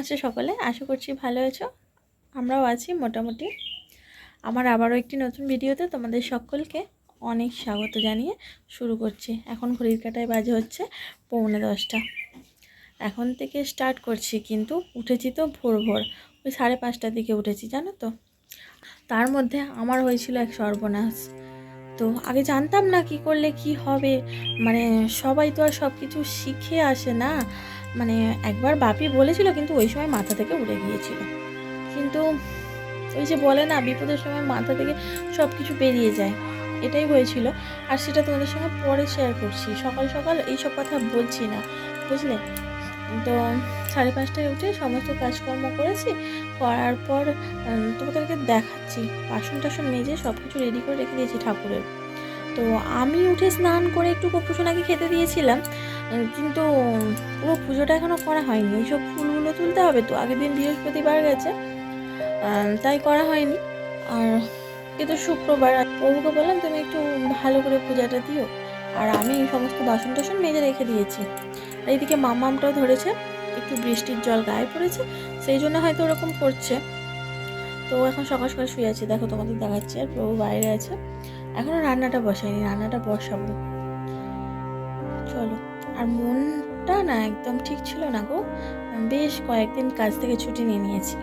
আছো সকলে? আশা করছি ভালো আছো। আমরাও আছি মোটামুটি। আমার আবারও একটি নতুন ভিডিওতে তোমাদের সকলকে অনেক স্বাগত জানিয়ে শুরু করছি। এখন ঘড়ির কাটায় বাজে হচ্ছে পৌনে দশটা। এখন থেকে স্টার্ট করছি, কিন্তু উঠেছি তো ভোর ভোর। ওই সাড়ে পাঁচটার দিকে উঠেছি, জানো তো? তার মধ্যে আমার হয়েছিল এক সর্বনাশ। তো আগে জানতাম না কি করলে কি হবে। মানে সবাই তো আর সব কিছু শিখে আসে না। মানে একবার বাপি বলেছিল কিন্তু ওই সময় মাথা থেকে উড়ে গিয়েছিল। কিন্তু ওই যে বলে না, বিপদের সময় মাথা থেকে সব কিছু বেরিয়ে যায়। এটাই হয়েছিল। আর সেটা তোমাদের সঙ্গে পরে শেয়ার করছি। সকাল সকাল এইসব কথা বলছি না, বুঝলে? তো সাড়ে পাঁচটায় উঠে সমস্ত কাজকর্ম করেছি। করার পর তোমাদেরকে দেখাচ্ছি। বাসন টাসন মেজে সব কিছু রেডি করে রেখে দিয়েছি ঠাকুরের। তো আমি উঠে স্নান করে একটু কপুসোনাকে খেতে দিয়েছিলাম কিন্তু পুরো পুজোটা এখনও করা হয়নি। এইসব ফুলগুলো তুলতে হবে তো। আগের দিন বৃহস্পতিবার গেছে তাই করা হয়নি। আর কিন্তু শুক্রবার। প্রভুকে বললাম, তুমি একটু ভালো করে পূজাটা দিও। আর আমি এই সমস্ত বাসন টাসন মেজে রেখে দিয়েছি। আর এইদিকে মামামটাও ধরেছে, একটু বৃষ্টির জল গায়ে পড়েছে। সেই জন্য হয়তো ওরকম করছে। তো এখন সকাল সকাল শুয়ে আছি। দেখো তোমাদের দেখাচ্ছি, আর প্রভু বাইরে আছে। এখনও রান্নাটা বসাইনি রান্নাটা বসাবো। চলো। আর মনটা না একদম ঠিক ছিল না গো। বেশ কয়েকদিন কাজ থেকে ছুটি নিয়ে নিয়েছি।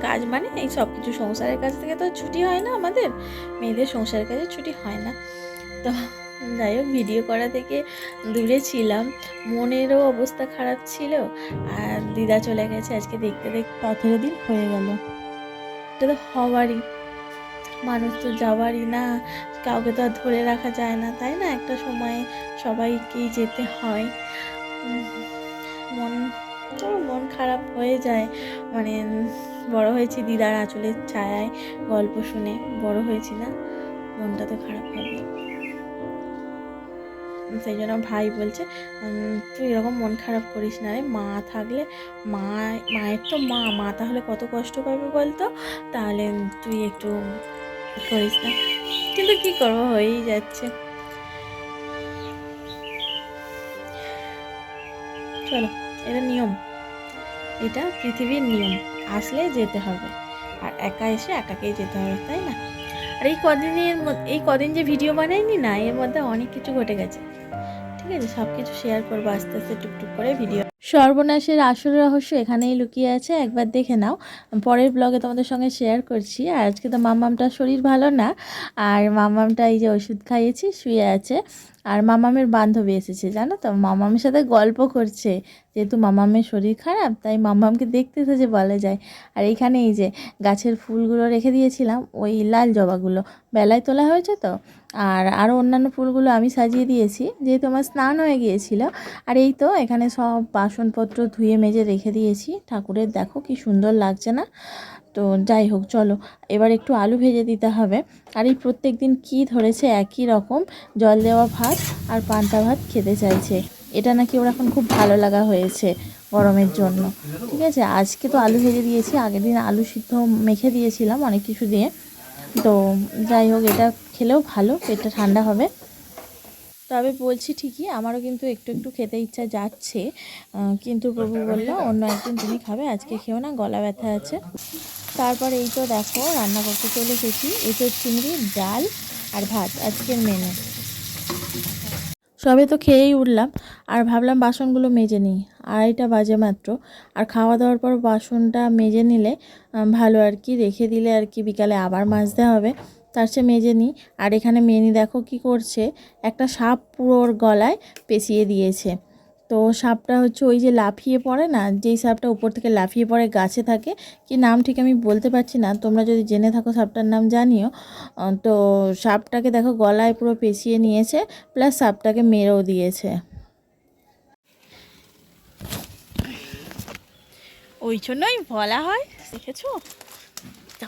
কাজ মানে এই সব কিছু সংসারের কাজ থেকে তো ছুটি হয় না আমাদের। মেয়েদের সংসারের কাজে ছুটি হয় না। তো যাই হোক ভিডিও করা থেকে দূরে ছিলাম। মনেরও অবস্থা খারাপ ছিল আর দিদা চলে গেছে। আজকে দেখতে দেখতে সতেরো দিন হয়ে গেল। এটা তো হওয়ারই মানুষ তো যাওয়ারই না। কাউকে তো আর ধরে রাখা যায় না, তাই না? একটা সময়ে সবাইকেই যেতে হয়। মন মন খারাপ হয়ে যায়। মানে বড় হয়েছি দিদার আঁচলের ছায়ায় গল্প শুনে। বড় হয়েছি না, মনটা তো খারাপ হবে। সেই জন্য ভাই বলছে তুই এরকম মন খারাপ করিস না রে, মা থাকলে মা, মায়ের তো মা মা তাহলে কত কষ্ট পাবে বলতো? তাহলে তুই একটু করিস না। কিন্তু কি করব, হয়েই যাচ্ছে। চলো, এটা নিয়ম। এটা পৃথিবীর নিয়ম, আসলে যেতে হবে। আর একা এসে একাকেই যেতে হবে, তাই না? আর এই কদিনের এই কদিন যে ভিডিও বানাইনি না, এর মধ্যে অনেক কিছু ঘটে গেছে। ঠিক আছে সব কিছু শেয়ার করব আস্তে আস্তে, টুকটুক করে ভিডিও সর্বনাশের আসল রহস্য এখানেই লুকিয়ে আছে, একবার দেখে নাও। পরের ব্লগে তোমাদের সঙ্গে শেয়ার করছি। আর আজকে তো মামামটার শরীর ভালো না, আর মামামটা এই যে ওষুধ খাইয়েছি, শুয়ে আছে। আর মামামের বান্ধবী এসেছে, জানো তো? মামামের সাথে গল্প করছে, যেহেতু মামামের শরীর খারাপ, তাই মামামকে দেখতে এসেছে বলা যায়। আর এইখানে এই যে গাছের ফুলগুলো রেখে দিয়েছিলাম, ওই লাল জবাগুলো, বেলায় তোলা হয়েছে তো? আর আরও অন্যান্য ফুলগুলো আমি সাজিয়ে দিয়েছি, যেহেতু আমার স্নান হয়ে গিয়েছিল। আর এই তো, এখানে সব বাসনপত্র ধুয়ে মেজে রেখে দিয়েছি। ঠাকুরের দেখো কি সুন্দর লাগছে না? তো যাই হোক, চলো। এবার একটু আলু ভেজে দিতে হবে। আর এই প্রত্যেক দিন কী ধরেছে একই রকম, জল দেওয়া ভাত আর পান্তা ভাত খেতে চাইছে। এটা নাকি ওর এখন খুব ভালো লাগা হয়েছে গরমের জন্য। ঠিক আছে, আজকে তো আলু ভেজে দিয়েছি, আগের দিন আলু সিদ্ধ মেখে দিয়েছিলাম অনেক কিছু দিয়ে। তো যাই হোক, এটা খেলেও ভালো, পেটটা ঠান্ডা হবে। তবে বলছি ঠিকই, আমারও কিন্তু একটু একটু খেতে ইচ্ছা যাচ্ছে। কিন্তু প্রভু বলল, অন্য একদিন তুমি খাবে, আজকে খেও না, গলা ব্যথা আছে। তারপর এই তো দেখো, রান্না করতে চলে এসেছি। এঁচোর চিংড়ি, ডাল আর ভাত, আজকের মেনু সবে তো খেয়েই উঠলাম, আর ভাবলাম বাসনগুলো মেজে নিই। আড়াইটা বাজে মাত্র, আর খাওয়া দাওয়ার পর বাসনটা মেজে নিলে ভালো আর কি, রেখে দিলে আর কি, বিকালে আবার মাজতে হবে। তার চেয়ে মেজে নিই। আর এখানে মেনি দেখো কি করছে, একটা সাপ পুরোর গলায় পেঁচিয়ে দিয়েছে। তো সাপটা হচ্ছে ওই যে লাফিয়ে পড়ে না যেই সাপটা উপর থেকে লাফিয়ে পড়ে গাছে থাকে কি নাম ঠিক আমি বলতে পারছি না তোমরা যদি জেনে থাকো সাপটার নাম জানিও। তো সাপটাকে দেখো গলায় পুরো পেঁচিয়ে নিয়েছে প্লাস সাপটাকে মেরেও দিয়েছে। ওই জন্যই বলা হয় দেখেছ?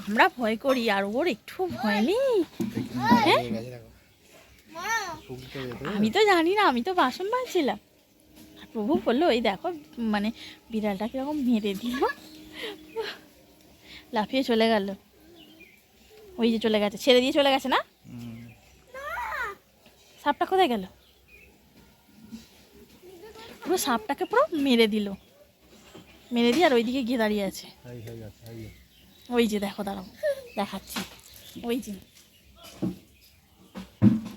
আমরা ভয় করি আর ওর একটু ভয় নেই। হ্যাঁ? আমি তো জানি না আমি তো বাসন মাজছিলাম। আর প্রভু বলল এই দেখো মানে বিড়ালটা কীরকম মেরে দিল। লাফিয়ে চলে গেল। ওই যে চলে গেছে ছেড়ে দিয়ে চলে গেছে না? সাপটা কোথায় গেল? পুরো সাপটাকে পুরো মেরে দিল। মেরে দিয়ে আর ওইদিকে গিয়ে দাঁড়িয়ে আছে। ওই যে দেখো দাঁড়াও দেখাচ্ছি। ওই যে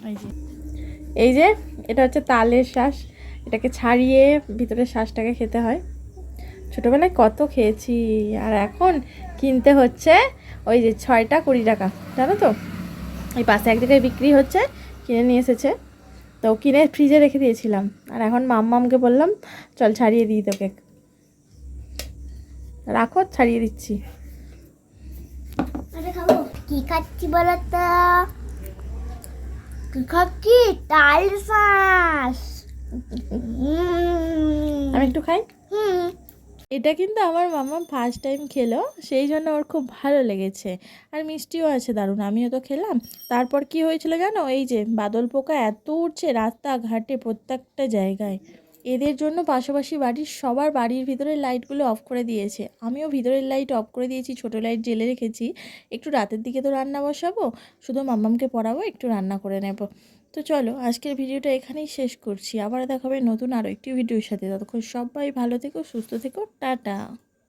ওই যে। এই যে এটা হচ্ছে তালের শ্বাস। এটাকে ছাড়িয়ে ভিতরের শ্বাসটাকে খেতে হয়। ছোটোবেলায় কত খেয়েছি, আর এখন কিনতে হচ্ছে ওই যে ছয়টা কুড়ি টাকা, জানো তো? এই পাশে এক জায়গায় বিক্রি হচ্ছে, কিনে নিয়ে এসেছে। তো কিনে ফ্রিজে রেখে দিয়েছিলাম, আর এখন মাম্মামকে বললাম, চল ছাড়িয়ে দিই তোকে। রাখো, ছাড়িয়ে দিচ্ছি। কি খাচ্ছি বলো তো? কি খাচ্ছি? তাল শ্বাস আমি একটু খাই? এটা কিন্তু আমার মামা ফার্স্ট টাইম খেলো সেই জন্য ওর খুব ভালো লেগেছে। আর মিষ্টিও আছে দারুণ আমিও তো খেলাম। তারপর কি হয়েছিল জানো? এই যে বাদল পোকা এত উঠছে রাস্তাঘাটে প্রত্যেকটা জায়গায়। এদের জন্য পাশাপাশি বাড়ির সবার বাড়ির ভিতরের লাইটগুলো অফ করে দিয়েছে। আমিও ভিতরের লাইট অফ করে দিয়েছি ছোটো লাইট জেলে রেখেছি। একটু রাতের দিকে তো রান্না বসাবো শুধু মাম্মামকে পড়াবো একটু রান্না করে নেব। তো চলো, আজকের ভিডিওটা এখানেই শেষ করছি। আবার দেখাবে নতুন আরও একটি ভিডিওর সাথে। ততক্ষণ সবাই ভালো থেকো, সুস্থ থেকো, টাটা।